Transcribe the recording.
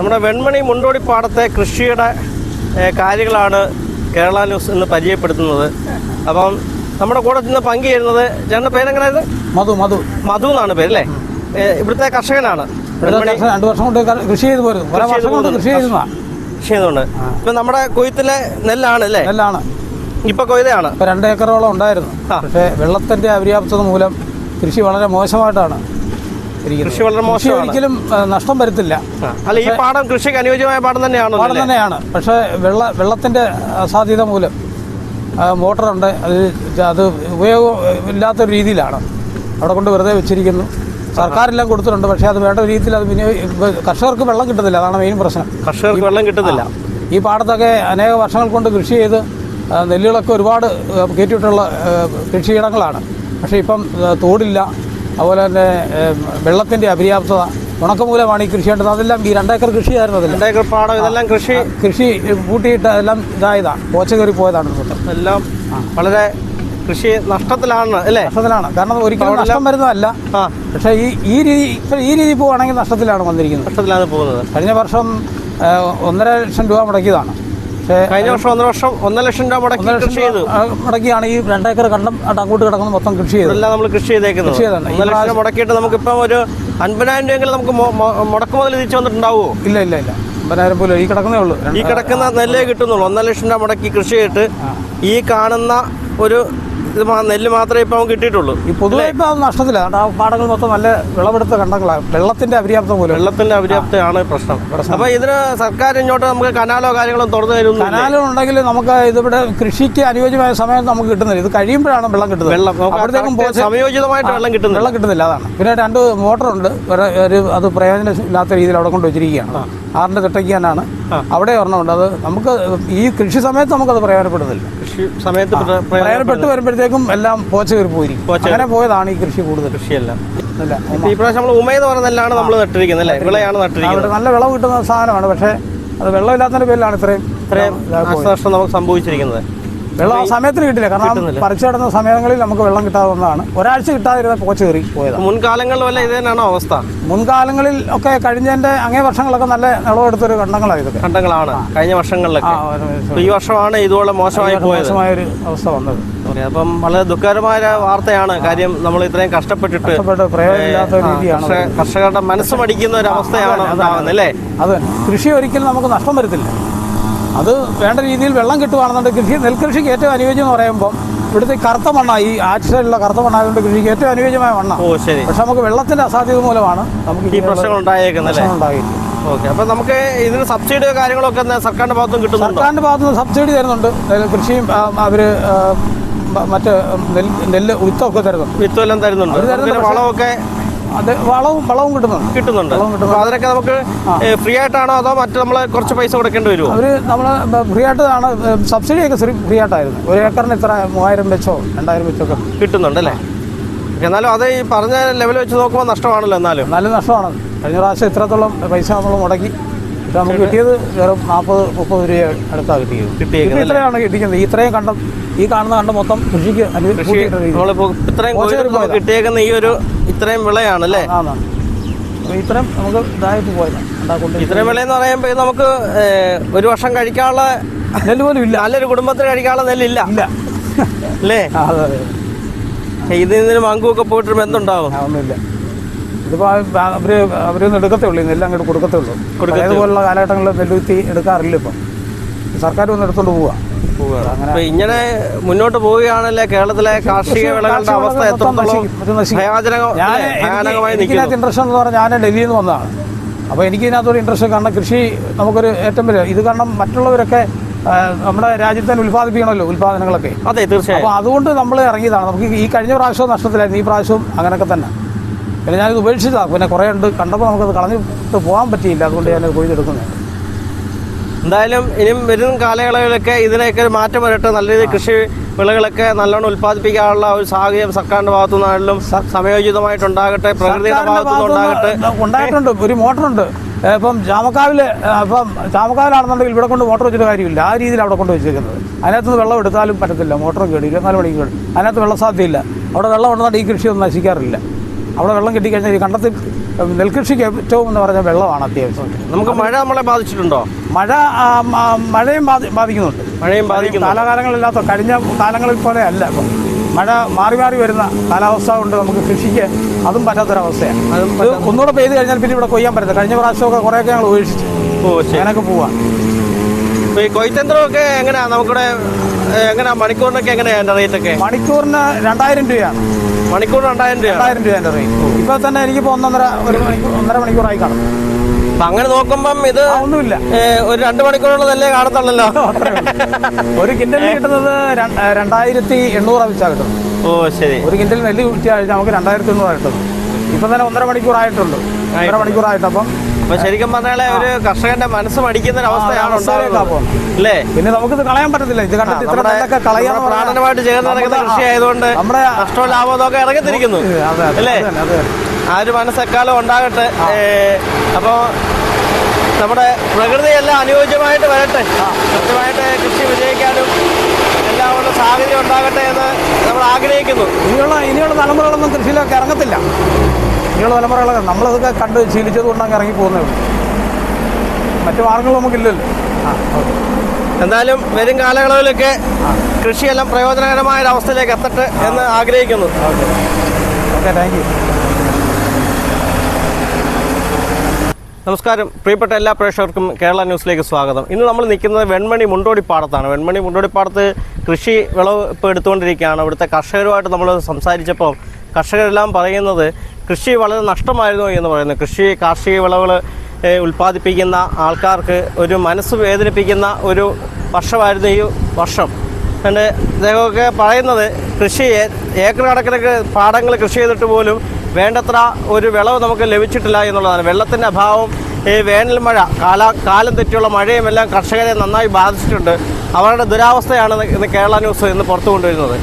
നമ്മുടെ വെൺമണി മുണ്ടോടിപ്പാടത്തെ കൃഷിയുടെ കാര്യങ്ങളാണ് കേരള ന്യൂസ് ഇന്ന് പരിചയപ്പെടുത്തുന്നത്. അപ്പം നമ്മുടെ കൂടെ ഇന്ന് പങ്കുചേരുന്നത് ചേട്ടന്റെ പേരെങ്ങനെയായത് മധു മധു. മധു എന്നാണ് പേര് അല്ലേ ഇവിടുത്തെ കർഷകനാണ്. രണ്ടു വർഷം- കൊണ്ട് കൃഷി ചെയ്ത് പോരും വർഷം കൊണ്ട് കൃഷി ചെയ്യുന്നതാ കൃഷി ചെയ്യുന്നുണ്ട് ഇപ്പം നമ്മുടെ കൊയ്ത്തിലെ നെല്ലാണ് അല്ലേ? നെല്ലാണ്. ഇപ്പൊ കൊയ്തയാണ്. ഇപ്പൊ രണ്ട് ഏക്കറോളം ഉണ്ടായിരുന്നു പക്ഷേ വെള്ളത്തിന്റെ അപര്യാപ്തത മൂലം കൃഷി വളരെ മോശമായിട്ടാണ്. കൃഷി വളരെ മോശം ഒരിക്കലും നഷ്ടം വരുത്തില്ല. അല്ല ഈ പാടം കൃഷിക്ക് അനുയോജ്യമായ പാടം തന്നെയാണ് പാടം തന്നെയാണ്. പക്ഷേ വെള്ള വെള്ളത്തിന്റെ അസാധ്യത മൂലം മോട്ടറുണ്ട്. അത് അത് ഉപയോഗം ഇല്ലാത്തൊരു രീതിയിലാണ്. അവിടെ കൊണ്ട് വെറുതെ വെച്ചിരിക്കുന്നു. സർക്കാരെല്ലാം കൊടുത്തിട്ടുണ്ട്. പക്ഷേ അത് വേണ്ട രീതിയിൽ അത് കർഷകർക്ക് വെള്ളം കിട്ടുന്നില്ല അതാണ് മെയിൻ പ്രശ്നം. കർഷകർക്ക് വെള്ളം കിട്ടുന്നില്ല ഈ പാടത്തൊക്കെ അനേക വർഷങ്ങൾ കൊണ്ട് കൃഷി ചെയ്ത് നെല്ലുകളൊക്കെ ഒരുപാട് കയറ്റിയിട്ടുള്ള കൃഷിയിടങ്ങളാണ്. പക്ഷേ ഇപ്പം തോടില്ല. അതുപോലെ തന്നെ വെള്ളത്തിന്റെ അപര്യാപ്തത ഉണക്കമൂലമാണ് ഈ കൃഷി കണ്ടത് അതെല്ലാം ഈ രണ്ടേക്കർ കൃഷിയായിരുന്നു അതിൽ രണ്ടേക്കർ പാടം ഇതെല്ലാം കൃഷി കൃഷി കൂട്ടിയിട്ട് അതെല്ലാം ഇതായതാണ് പോച്ച കയറി പോയതാണ് മൊത്തം എല്ലാം വളരെ കൃഷി നഷ്ടത്തിലാണ് അല്ലേ? നഷ്ടത്തിലാണ്. കാരണം ഒരിക്കലും നഷ്ടം വരുന്നതല്ല. പക്ഷേ ഈ ഈ രീതി ഇപ്പം ഈ രീതി പോവുകയാണെങ്കിൽ നഷ്ടത്തിലാണ് വന്നിരിക്കുന്നത്. നഷ്ടത്തിലാണ് പോകുന്നത്. കഴിഞ്ഞ വർഷം ഒന്നര ലക്ഷം രൂപ മുടക്കിയതാണ്. പക്ഷേ കഴിഞ്ഞ വർഷം ഒന്നര വർഷം ഒന്നര ലക്ഷം രൂപ മുടക്കി കൃഷി ചെയ്തു. മുടക്കിയാണ് ഈ രണ്ടേക്കർ കണ്ടം അങ്ങോട്ട് കിടക്കുന്ന കിടക്കുന്നത് മൊത്തം കൃഷി ചെയ്തു എല്ലാം നമ്മൾ കൃഷി ചെയ്തേക്കുന്നത്. കൃഷി ചെയ്തതാണ്. ഈ ഒന്നര ലക്ഷം മുടക്കിയിട്ട് നമുക്കിപ്പം ഒരു അൻപതിനായിരം രൂപയെങ്കിലും നമുക്ക് മുടക്ക് മുതൽ തിരിച്ചു വന്നിട്ടുണ്ടാവുമോ? ഇല്ല ഇല്ല ഇല്ല. അമ്പതിനായിരം പോലും ഈ കിടക്കുന്നേ ഉള്ളൂ. ഈ കിടക്കുന്ന നെല്ലേ കിട്ടുന്നുള്ളൂ. ഒന്നര ലക്ഷം രൂപ മുടക്കി കൃഷി ചെയ്തിട്ട് ഈ കാണുന്ന ഒരു ഇത് നെല്ല് മാത്രമേ ഇപ്പം നമുക്ക് കിട്ടിയിട്ടുള്ളൂ. ഈ പൊതുവെ ഇപ്പം നഷ്ടത്തിലാണ് ആ പാടങ്ങൾ മൊത്തം നല്ല വിളവെടുത്ത കണ്ടങ്ങളാണ് വെള്ളത്തിന്റെ അപര്യാപ്തം പോലും വെള്ളത്തിന്റെ അപര്യാപ്തയാണ് പ്രശ്നം. അപ്പൊ ഇതിന് സർക്കാർ ഇങ്ങോട്ട് നമുക്ക് കനാലോ കാര്യങ്ങളോ തുറന്നു തരുന്നു കനാലുണ്ടെങ്കിൽ നമുക്ക് ഇതിവിടെ കൃഷിക്ക് അനുയോജ്യമായ സമയം നമുക്ക് കിട്ടുന്നില്ല. ഇത് കഴിയുമ്പോഴാണ് വെള്ളം കിട്ടുന്നത്. വെള്ളം. അവിടത്തേക്കും സമയോചിതമായിട്ട് വെള്ളം കിട്ടുന്നില്ല. വെള്ളം കിട്ടുന്നില്ല അതാണ്. പിന്നെ രണ്ട് മോട്ടറുണ്ട്. ഒരു ഒരു അത് പ്രയോജനമില്ലാത്ത രീതിയിൽ അവിടെ കൊണ്ട് വെച്ചിരിക്കുകയാണ്. ആറിന്റെ തിട്ടയ്ക്കാനാണ് അവിടെ ഒരെണ്ണമുണ്ട് അത് നമുക്ക് ഈ കൃഷി സമയത്ത് നമുക്കത് പ്രയോജനപ്പെടുന്നില്ല. കൃഷി സമയത്ത് പ്ര- പ്രയോജനപ്പെട്ട് വരുമ്പോഴത്തേക്കും എല്ലാം പോച്ച കയറി പോയിരിക്കും അങ്ങനെ പോയതാണ് ഈ കൃഷി കൂടുതൽ. കൃഷിയല്ല. ഈ പ്രാവശ്യം നമ്മൾ ഉമയെന്ന് പറയുന്ന നെല്ലാണ് നമ്മൾ നട്ടിരിക്കുന്നത് അല്ലേ? വിളയാണ് നട്ടിരിക്കുന്നത്. നല്ല വിളവ് കിട്ടുന്ന സാധനമാണ്. പക്ഷേ അത് വെള്ളമില്ലാത്തതിന്റെ പേരിലാണ് ഇത്രയും ഇത്രയും നാശനഷ്ടം നമുക്ക് സംഭവിച്ചിരിക്കുന്നത്. വെള്ളം ആ സമയത്തിന് കിട്ടില്ല. കാരണം പറിച്ചു കിടന്ന സമയങ്ങളിൽ നമുക്ക് വെള്ളം കിട്ടാതെ വന്നതാണ്. ഒരാഴ്ച കിട്ടാതിരുന്ന പോച്ച കയറി പോയത്. മുൻകാലങ്ങളിൽ വല്ല ഇതേനാണോ അവസ്ഥ? മുൻകാലങ്ങളിൽ ഒക്കെ കഴിഞ്ഞതിന്റെ അങ്ങേ വർഷങ്ങളൊക്കെ നല്ല നിളവെടുത്തൊരു കണ്ടങ്ങളാണ് ഇതൊക്കെ. ഘട്ടങ്ങളാണ്. കഴിഞ്ഞ വർഷങ്ങളിലൊക്കെ. ഈ വർഷമാണ് ഇതുപോലെ മോശമായി മോശമായ ഒരു അവസ്ഥ വന്നത്. അപ്പം വളരെ ദുഃഖകരമായ വാർത്തയാണ്. കാര്യം നമ്മൾ ഇത്രയും കഷ്ടപ്പെട്ടിട്ട് കർഷകരുടെ മനസ്സ് മടിക്കുന്ന ഒരു അവസ്ഥയാണ് ഉണ്ടാകുന്നത് അല്ലേ? അത് കൃഷി ഒരിക്കലും നമുക്ക് നഷ്ടം വരത്തില്ല. അത് വേണ്ട രീതിയിൽ വെള്ളം കിട്ടുകയാണെന്നുണ്ടെങ്കിൽ കൃഷി നെൽകൃഷിക്ക് ഏറ്റവും അനുയോജ്യം എന്ന് പറയുമ്പോൾ ഇവിടുത്തെ കറുത്ത മണ്ണാണ് ഈ ആറ്റിലുള്ള കറുത്ത മണ്ണായതുകൊണ്ട് കൃഷിക്ക് ഏറ്റവും അനുയോജ്യമായ മണ്ണാണ് ഓ ശരി. പക്ഷെ നമുക്ക് വെള്ളത്തിന്റെ അസാധ്യത മൂലമാണ് നമുക്ക് ഈ പ്രശ്നങ്ങൾ ഉണ്ടായേക്കുന്നത് ഓക്കെ. അപ്പൊ നമുക്ക് ഇതിന് സബ്സിഡിയോ കാര്യങ്ങളൊക്കെ സർക്കാരിന്റെ ഭാഗത്തും കിട്ടും സർക്കാരിന്റെ ഭാഗത്ത് നിന്ന് സബ്സിഡി തരുന്നുണ്ട്. കൃഷിയും അവർ മറ്റേ നെല്ല് നെല്ല് വിത്തൊക്കെ തരുന്നുണ്ട്. വിത്തെല്ലാം തരുന്നുണ്ട്. വളമൊക്കെ അത് വളവും വളവും കിട്ടുന്നുണ്ട്. കിട്ടുന്നുണ്ട്. വളവും കിട്ടുന്നുണ്ട്. അതിനൊക്കെ നമുക്ക് ഫ്രീ ആയിട്ടാണോ അതോ മറ്റു നമ്മൾ കുറച്ച് പൈസ കൊടുക്കേണ്ടി വരുമോ അവർ നമ്മൾ ഫ്രീ ആയിട്ടാണ് സബ്സിഡി ഒക്കെ ഫ്രീ ആയിട്ടായിരുന്നു ഒരു ഏക്കറിന് ഇത്ര മൂവായിരം വെച്ചോ രണ്ടായിരം വെച്ചൊക്കെ കിട്ടുന്നുണ്ട് അല്ലേ എന്നാലും അത് ഈ പറഞ്ഞ ലെവൽ വെച്ച് നോക്കുമ്പോൾ നഷ്ടമാണല്ലോ എന്നാലും. നല്ല നഷ്ടമാണ്. കഴിഞ്ഞ പ്രാവശ്യം ഇത്രത്തോളം പൈസ നമ്മൾ മുടക്കി. നമുക്ക് കിട്ടിയത് വെറും നാൽപ്പത് മുപ്പത് രൂപ അടുത്താണ് കിട്ടിയത്. കിട്ടിയത് ഇത്രയാണ് കിട്ടിക്കുന്നത് ഇത്രയും കണ്ടം ഈ കാണുന്ന കണ്ടം മൊത്തം കൃഷിക്ക് ഇത്രയും. കിട്ടിയേക്കുന്ന ഈ ഒരു ഇത്രയും വിളയാണ് അല്ലേ? ഇത്രയും നമുക്ക് ഇതായിട്ട് പോയതാണ് ഇത്രയും ഇത്രയും എന്ന് പറയുമ്പോൾ നമുക്ക് ഒരു വർഷം കഴിക്കാനുള്ള നെല്ല് പോലും ഇല്ല. നല്ലൊരു കുടുംബത്തിന് കഴിക്കാനുള്ള നെല്ലില്ല. ഇല്ല. അല്ലേ? അതെ അതെ. ഇതിൽ നിന്ന് മങ്കുമൊക്കെ പോയിട്ട് എന്തുണ്ടാവും ഒന്നുമില്ല. ഇതിപ്പോൾ അവർ അവരൊന്നും എടുക്കത്തേ ഉള്ളൂ നെല്ല് അങ്ങോട്ട് കൊടുക്കത്തേ ഉള്ളൂ അതുപോലുള്ള കാലഘട്ടങ്ങളിൽ നെല്ലുത്തി എടുക്കാറില്ല ഇപ്പം. സർക്കാർ വന്ന് എടുത്തോണ്ട് പോവുക ഇങ്ങനെ മുന്നോട്ട് പോവുകയാണല്ലേ കേരളത്തിലെ കാർഷിക വിളകളുടെ അവസ്ഥ മൊത്തം എത്രത്തോളം നശിക്കും, ഇത് നശിക്കും. ഭയാനകം ഞാൻ അല്ലേ? ഭയാനകമായി എനിക്ക് നിൽക്കുന്നു. ഇതിനകത്ത് ഇൻട്രസ്റ്റ് എന്ന് പറഞ്ഞാൽ ഞാൻ ഡൽഹിയിൽ നിന്ന് വന്നതാണ്. അപ്പോൾ എനിക്ക് ഇതിനകത്തൊരു ഇൻട്രസ്റ്റ് കാരണം കൃഷി നമുക്കൊരു ഏറ്റവും വലിയ ഇത് കാരണം മറ്റുള്ളവരൊക്കെ നമ്മുടെ രാജ്യത്ത് തന്നെ ഉൽപ്പാദിപ്പിക്കണമല്ലോ ഉൽപ്പാദനങ്ങളൊക്കെ. അതെ തീർച്ചയായും. അപ്പോൾ അതുകൊണ്ട് നമ്മൾ ഇറങ്ങിയതാണ്. നമുക്ക് ഈ കഴിഞ്ഞ പ്രാവശ്യവും നഷ്ടത്തിലായിരുന്നു. ഈ പ്രാവശ്യവും അങ്ങനെയൊക്കെ തന്നെ. പിന്നെ ഞാനിത് ഉപേക്ഷിച്ചതാണ് പിന്നെ കുറേ ഉണ്ട്. കണ്ടപ്പോൾ നമുക്കത് കളഞ്ഞിട്ട് പോകാൻ പറ്റിയില്ല. അതുകൊണ്ട് ഞാനത് കൊയ്തെടുക്കുന്നത് എന്തായാലും ഇനിയും വരും കാലയളവിലൊക്കെ ഇതിനൊക്കെ ഒരു മാറ്റം വരട്ടെ. നല്ല രീതിയിൽ കൃഷി വിളകളൊക്കെ നല്ലോണം ഉൽപ്പാദിപ്പിക്കാനുള്ള ഒരു സാഹചര്യം സർക്കാരിന്റെ ഭാഗത്തു നിന്നാണെങ്കിലും സമയോചിതമായിട്ടുണ്ടാകട്ടെ. പ്രകൃതിയുടെ സർക്കാരിന്റെ ഭാഗത്തു ഉണ്ടായിട്ടുണ്ട്. ഒരു മോട്ടറുണ്ട്. ഉണ്ട് ഇപ്പം ചാമക്കാവിൽ ഇപ്പം ചാമക്കാവിലാണെന്നുണ്ടെങ്കിൽ ഇവിടെ കൊണ്ട് മോട്ടർ വെച്ചിട്ട് കാര്യമില്ല. ആ രീതിയിൽ അവിടെ കൊണ്ട് വെച്ചിരിക്കുന്നത് അതിനകത്ത് വെള്ളം എടുത്താലും പറ്റത്തില്ല. മോട്ടർ കേടി. ഇരുപത്തിനാല് മണിക്കൂർ. അതിനകത്ത് വെള്ളം സാധ്യമില്ല. അവിടെ വെള്ളം ഉണ്ടെന്നുണ്ടെങ്കിൽ ഈ കൃഷിയൊന്നും നശിക്കാറില്ല. അവിടെ വെള്ളം കിട്ടിക്കഴിഞ്ഞാൽ ഈ കണ്ടത്തിൽ നെൽകൃഷിക്ക് ഏറ്റവും എന്ന് പറഞ്ഞാൽ വെള്ളമാണ് അത്യാവശ്യം. നമുക്ക് മഴ നമ്മളെ ബാധിച്ചിട്ടുണ്ടോ? മഴ മഴയും ബാധി- ബാധിക്കുന്നുണ്ട്. മഴയും ബാധിക്കുന്നു കാലാകാലങ്ങളില്ലാത്ത കഴിഞ്ഞ കാലങ്ങളിൽ പോലെ അല്ല ഇപ്പം. മഴ മാറി മാറി വരുന്ന കാലാവസ്ഥ കൊണ്ട് നമുക്ക് കൃഷിക്ക് അതും പറ്റാത്തൊരവസ്ഥയാണ്. അതും ഒന്നുകൂടെ പെയ്ത് കഴിഞ്ഞാൽ പിന്നെ ഇവിടെ കൊയ്യാൻ പറ്റില്ല കഴിഞ്ഞ പ്രാവശ്യമൊക്കെ കുറേയൊക്കെ ഞങ്ങൾ ഉപേക്ഷിച്ചു. ഓ അങ്ങനെയൊക്കെ പോവാം. ഈ കൊയ്ത്തന്ത്രമൊക്കെ എങ്ങനെയാ? നമുക്കിവിടെ എങ്ങനെയാ മണിക്കൂറിനൊക്കെ എങ്ങനെയാ എന്റെ റേറ്റ് ഒക്കെ? മണിക്കൂറിന് രണ്ടായിരം രൂപയാണ്. മണിക്കൂർ രണ്ടായിരം രൂപ രണ്ടായിരം രൂപ എന്റെ റേറ്റ് ഇപ്പൊ തന്നെ എനിക്ക് ഒന്നൊന്നര ഒരു മണിക്കൂർ ഒന്നര മണിക്കൂറായി കാണും. അങ്ങനെ നോക്കുമ്പം ഇത് ഒന്നുമില്ല. ഒരു രണ്ട് മണിക്കൂറുള്ളതല്ലേ കാണത്തുള്ളല്ലോ? ഒരു കിൻഡലിന് കിട്ടുന്നത് രണ്ട്- രണ്ടായിരത്തി എണ്ണൂറ് വെച്ചാൽ കിട്ടും ഓ ശരി. ഒരു കിൻഡൽ നെല്ല് കിട്ടിയാൽ നമുക്ക് രണ്ടായിരത്തി എണ്ണൂറ് കിട്ടും ഇപ്പൊ തന്നെ ഒന്നര മണിക്കൂറായിട്ടുണ്ട് ഒന്നര മണിക്കൂറായിട്ട് അപ്പം അപ്പൊ ശരിക്കും പറഞ്ഞാൽ ഒരു കർഷകന്റെ മനസ്സ് മടിക്കുന്ന ഒരു അവസ്ഥയാണ് അല്ലേ? പിന്നെ നമുക്ക് ഇത് കളയാൻ പറ്റത്തില്ല. ഇത് കണ്ടിട്ട് ഇത്ര കളയാൻ നെല്ലൊക്കെ പ്രാണനമായിട്ട് ചേർന്ന് നടക്കുന്ന കൃഷി ആയതുകൊണ്ട് നമ്മുടെ നഷ്ടവും ലാഭം ഒക്കെ ഇറങ്ങിത്തിരിക്കുന്നു. അല്ലേ. ആ ഒരു മനസ്സെക്കാലം ഉണ്ടാകട്ടെ. അപ്പോൾ നമ്മുടെ പ്രകൃതിയെല്ലാം അനുയോജ്യമായിട്ട് വരട്ടെ. കൃത്യമായിട്ട് കൃഷി വിജയിക്കാനും എല്ലാമുള്ള സാഹചര്യം ഉണ്ടാകട്ടെ എന്ന് നമ്മൾ ആഗ്രഹിക്കുന്നു. ഇനിയുള്ള ഇനിയുള്ള തലമുറകളൊന്നും കൃഷിയിലൊക്കെ ഇറങ്ങത്തില്ല. ഇനിയുള്ള തലമുറകളൊക്കെ നമ്മളതൊക്കെ കണ്ട് ശീലിച്ചത് കൊണ്ട് അങ്ങ് ഇറങ്ങി പോകുന്നേ ഉള്ളൂ മറ്റു മാർഗങ്ങൾ നമുക്കില്ലല്ലോ. ആ ഓക്കെ. എന്തായാലും വരും കാലയളവിലൊക്കെ കൃഷിയെല്ലാം പ്രയോജനകരമായ ഒരു അവസ്ഥയിലേക്ക് എത്തട്ടെ എന്ന് ആഗ്രഹിക്കുന്നു. ഓക്കെ. ഓക്കെ താങ്ക് യു നമസ്കാരം. പ്രിയപ്പെട്ട എല്ലാ പ്രേക്ഷകർക്കും കേരള ന്യൂസിലേക്ക് സ്വാഗതം. ഇന്ന് നമ്മൾ നിൽക്കുന്നത് വെൺമണി മുണ്ടോടിപ്പാടത്താണ് വെൺമണി മുണ്ടോടിപ്പാടത്ത് കൃഷി വിളവ് ഇപ്പോൾ എടുത്തുകൊണ്ടിരിക്കുകയാണ്. ഇവിടുത്തെ കർഷകരുമായിട്ട് നമ്മൾ സംസാരിച്ചപ്പോൾ കർഷകരെല്ലാം പറയുന്നത് കൃഷി വളരെ നഷ്ടമായിരുന്നു എന്ന് പറയുന്നത് കൃഷി കാർഷിക വിളകൾ ഏഹ്, ഉൽപ്പാദിപ്പിക്കുന്ന ആൾക്കാർക്ക് ഒരു മനസ്സ് വേദനിപ്പിക്കുന്ന ഒരു വർഷമായിരുന്നു ഈ വർഷം. എന്റെ അദ്ദേഹമൊക്കെ പറയുന്നത് കൃഷി ഏക്കർ കണക്കിനൊക്കെ പാടങ്ങൾ കൃഷി ചെയ്തിട്ട് പോലും വേണ്ടത്ര ഒരു വിളവ് നമുക്ക് ലഭിച്ചിട്ടില്ല എന്നുള്ളതാണ്. വെള്ളത്തിന്റെ അഭാവം ഈ വേനൽ മഴ കാല കാലം തെറ്റിയുള്ള മഴയും എല്ലാം കർഷകരെ നന്നായി ബാധിച്ചിട്ടുണ്ട്. അവരുടെ ദുരാവസ്ഥയാണ് ഇന്ന് കേരള ന്യൂസ് ഇന്ന് പുറത്തു കൊണ്ടുവരുന്നത്